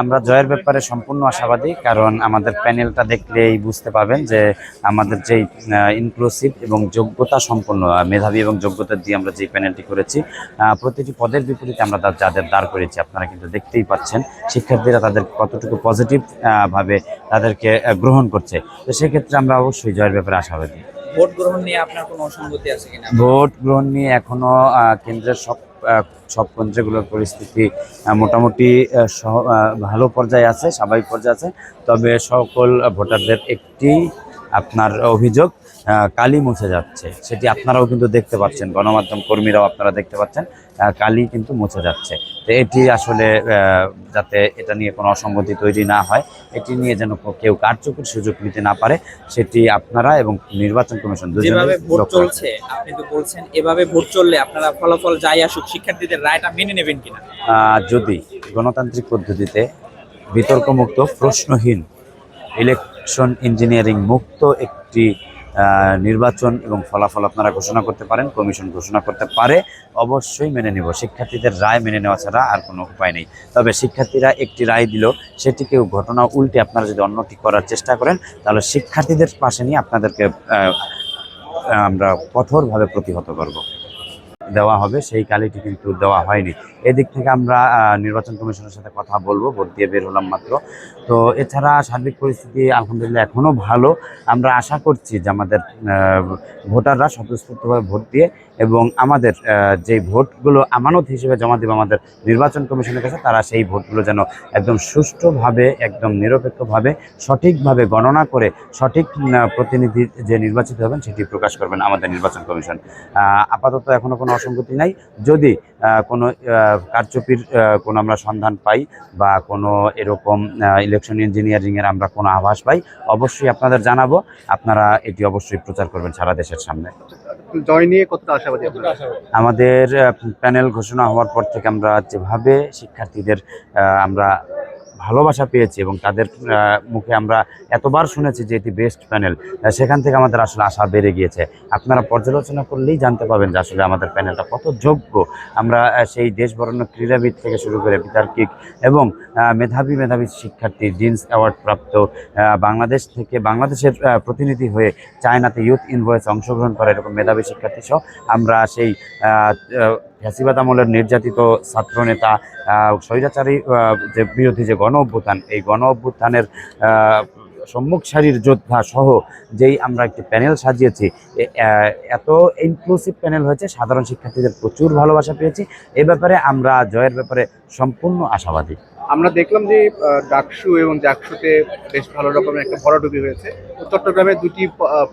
আমরা জয়ের ব্যাপারে সম্পূর্ণ আশাবাদী কারণ আমাদের প্যানেলটা দেখলেই বুঝতে পাবেন যে আমাদের যেই ইনক্লুসিভ এবং যোগ্যতা সম্পন্ন আহ, মেধাবী এবং যোগ্যতা দিয়ে আমরা যেই প্যানেলটি করেছি প্রতিটি পদের বিপরীতে আমরা যাদের দাঁড় করেছি আপনারা কিন্তু দেখতেই পাচ্ছেন শিক্ষার্থীরা তাদের কতটুকু পজিটিভ ভাবে তাদেরকে গ্রহণ করছে। তো সেক্ষেত্রে আমরা অবশ্যই জয়ের ব্যাপারে আশাবাদী। ভোট গ্রহণ নিয়ে আপনার কোনো অসঙ্গতি আছে কিনা? ভোট গ্রহণ নিয়ে এখনও কেন্দ্রের সব সব কেন্দ্রগুলোর পরিস্থিতি মোটামুটি ভালো পর্যায়ে আছে স্বাভাবিক পর্যায়ে আছে। তবে সকল ভোটারদের একটি আপনার অভিযোগ কালি মুছে যাচ্ছে। সেটি আপনারাও কিন্তু দেখতে পাচ্ছেন গণমাধ্যম কর্মীরাও আপনারা দেখতে পাচ্ছেন কালি কিন্তু মুছে যাচ্ছে। তো এটি আসলে যাতে এটা নিয়ে কোনো অসঙ্গতি তৈরি না হয় এটি নিয়ে যেন কেউ কারচুপির সুযোগ নিতে না পারে সেটি আপনারা এবং নির্বাচন কমিশন যেভাবে ভোট চলছে আপনি তো বলছেন এভাবে ভোট চললে আপনারা ফলাফল যাই আসুক শিক্ষার্থীদের রায়টা মেনে নেবেন কিনা? যদি গণতান্ত্রিক পদ্ধতিতে বিতর্কমুক্ত প্রশ্নহীন ইলেকশন ইঞ্জিনিয়ারিং মুক্ত একটি নির্বাচন এবং ফলাফল আপনারা ঘোষণা করতে পারেন, কমিশন ঘোষণা করতে পারে, অবশ্যই মেনে নেব। শিক্ষার্থীদের রায় মেনে নেওয়া ছাড়া আর কোনো উপায় নেই। তবে শিক্ষার্থীরা একটি রায় দিল, সেটিকেও ঘটনা উল্টে আপনারা যদি অন্যটি করার চেষ্টা করেন, তাহলে শিক্ষার্থীদের পাশে নিয়ে আপনাদেরকে আমরা কঠোরভাবে প্রতিহত করব। দেওয়া হবে, সেই কালিটি কিন্তু দেওয়া হয়নি। এদিক থেকে আমরা নির্বাচন কমিশনের সাথে কথা বলব, ভোট দিয়ে বের হলাম মাত্র। তো এছাড়া সার্বিক পরিস্থিতি আলহামদুলিল্লাহ এখনও ভালো। আমরা আশা করছি যে আমাদের ভোটাররা স্বতঃস্ফূর্তভাবে ভোট দিয়ে এবং আমাদের যে ভোটগুলো আমানত হিসেবে জমা দেবে আমাদের নির্বাচন কমিশনের কাছে, তারা সেই ভোটগুলো যেন একদম সুষ্ঠুভাবে, একদম নিরপেক্ষভাবে, সঠিকভাবে গণনা করে, সঠিক প্রতিনিধি যে নির্বাচিত হবেন, সেটি প্রকাশ করবেন আমাদের নির্বাচন কমিশন। আপাতত এখনও কোনো অসঙ্গতি নাই। যদি কোনো কারচুপির কোনো আমরা সন্ধান পাই বা কোনো এরকম ইলেকশন ইঞ্জিনিয়ারিংয়ের আমরা কোনো আভাস পাই অবশ্যই আপনাদের জানাব। আপনারা এটি অবশ্যই প্রচার করবেন সারা দেশের সামনে। জয় নিয়ে কতটা আশাবাদী আমাদের প্যানেল ঘোষণা হওয়ার পর থেকে আমরা যেভাবে শিক্ষার্থীদের আমরা ভালোবাসা পেয়েছি এবং তাদের মুখে আমরা এতবার শুনেছি যে এটি বেস্ট প্যানেল সেখান থেকে আমাদের আসলে আশা বেড়ে গিয়েছে। আপনারা পর্যালোচনা করলেই জানতে পাবেন যে আসলে আমাদের প্যানেলটা কত যোগ্য। আমরা সেই দেশ বরণ্য ক্রীড়াবিদ থেকে শুরু করে বিতার্কিক এবং মেধাবী মেধাবী শিক্ষার্থী, জিন্স অ্যাওয়ার্ড প্রাপ্ত বাংলাদেশ থেকে বাংলাদেশের প্রতিনিধি হয়ে চায়নাতে ইউথ ইনভয়েস অংশগ্রহণ করে এরকম মেধাবী শিক্ষার্থী সহ আমরা সেই ফ্যাসিবাদ আমলের নির্যাতিত ছাত্রনেতা স্বৈরাচারী যে বিরোধী যে গণ অভ্যুত্থান, এই গণ অভ্যুত্থানের সম্মুখ সারির যোদ্ধা সহ যেই আমরা একটি প্যানেল সাজিয়েছি এত ইনক্লুসিভ প্যানেল হয়েছে, সাধারণ শিক্ষার্থীদের প্রচুর ভালোবাসা পেয়েছি। এ ব্যাপারে আমরা জয়ের ব্যাপারে সম্পূর্ণ আশাবাদী। আমরা দেখলাম যে ডাকসু এবং জাকসুতে বেশ ভালো রকমের একটা ভরাডুবি হয়েছে। চট্টগ্রামে দুটি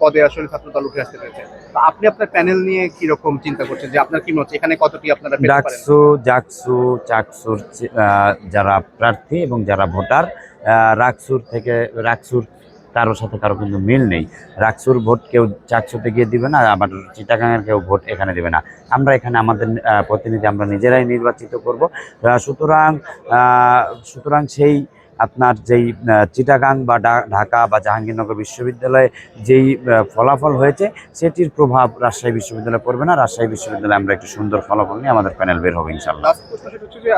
পদে আসলে ছাত্রদল উঠে আসতে পেরেছে। আপনি আপনার প্যানেল নিয়ে কি রকম চিন্তা করছেন? যে আপনার কি মনে হচ্ছে? এখানে কতটি আপনারা ডাকসু জাকসু চাকসুর যারা প্রার্থী এবং যারা ভোটার রাকসুর থেকে, রাকসুর কারোর সাথে কারও কিন্তু মিল নেই। রাকসুর ভোট কেউ চাকসুতে গিয়ে দিবে না, আবার চিটাগাঙের কেউ ভোট এখানে দিবে না। আমরা এখানে আমাদের প্রতিনিধি আমরা নিজেরাই নির্বাচিত করব। সুতরাং সুতরাং সেই আপনার যেই চিটাগাং বা ঢাকা বা জাহাঙ্গীরনগর বিশ্ববিদ্যালয়ে যেই ফলাফল হয়েছে, সেটির প্রভাব রাজশাহী বিশ্ববিদ্যালয়ে পড়বে না। রাজশাহী বিশ্ববিদ্যালয়ে আমরা একটি সুন্দর ফলাফল নিয়ে আমাদের প্যানেল বের হবে ইনশাল্লাহ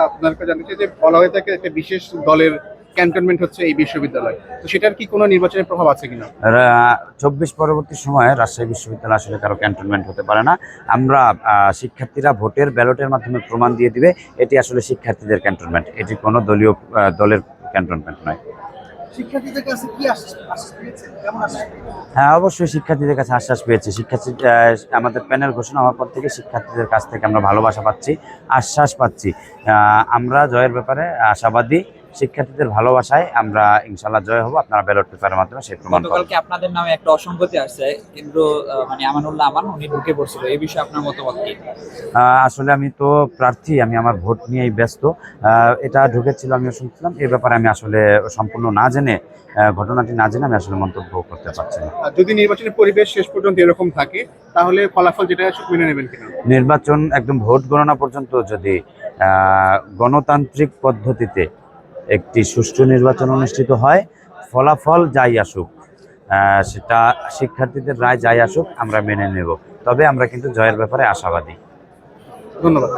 আপনার কাছে যে থাকে একটা বিশেষ দলের ক্যান্টনমেন্ট হচ্ছে এই বিশ্ববিদ্যালয়। তো সেটার কি কোনো নির্বাচনের প্রভাব আছে কিনা? চব্বিশ পরবর্তী সময়ে রাজশাহী বিশ্ববিদ্যালয় আসলে কারও ক্যান্টনমেন্ট হতে পারে না। আমরা শিক্ষার্থীরা ভোটের ব্যালটের মাধ্যমে প্রমাণ দিয়ে দিবে এটি আসলে শিক্ষার্থীদের ক্যান্টনমেন্ট। এটি কোনো দলীয় দলের ক্যান্টনমেন্ট নয়। শিক্ষার্থীদের কাছে কি আশ্বাস পেয়েছে? কেমন আশ্বাস হ্যাঁ অবশ্যই শিক্ষার্থীদের কাছে আশ্বাস পেয়েছি। শিক্ষার্থী আমাদের প্যানেল ঘোষণা হওয়ার পর থেকে শিক্ষার্থীদের কাছ থেকে আমরা ভালোবাসা পাচ্ছি আশ্বাস পাচ্ছি। আমরা জয়ের ব্যাপারে আশাবাদী। শিক্ষার্থীদের ভালোবাসায় আমরা ইনশাল্লাহ জয় হব। আপনারা ব্যালট পেপারের মাধ্যমে সেই প্রমাণ গতকালকে আপনাদের নামে একটা অসঙ্গতি আসছে। কিন্তু মানে আমানুল্লাহ আমান উনি ঢুকে পড়ছিল। এই বিষয়ে আপনার মতামত কি? আসলে আমি তো প্রার্থী আমি আমার ভোট নিয়েই ব্যস্ত। এটা ঢুকেছিল আমিও শুনছিলাম। এই ব্যাপারে আমি আসলে সম্পূর্ণ না জেনে ঘটনাটি না জেনে আমি আসলে মন্তব্য করতে পারছি না। যদি নির্বাচনের পরিবেশ শেষ পর্যন্ত এরকম থাকে তাহলে ফলাফল যেটা মেনে নেবেন কিনা? নির্বাচন একদম ভোট গণনা পর্যন্ত যদি গণতান্ত্রিক পদ্ধতিতে একটি সুষ্ঠু নির্বাচন অনুষ্ঠিত হয়, ফলাফল যাই আসুক সেটা শিক্ষার্থীদের রায় যাই আসুক, আমরা মেনে নেব। তবে আমরা কিন্তু জয়ের ব্যাপারে আশাবাদী। ধন্যবাদ।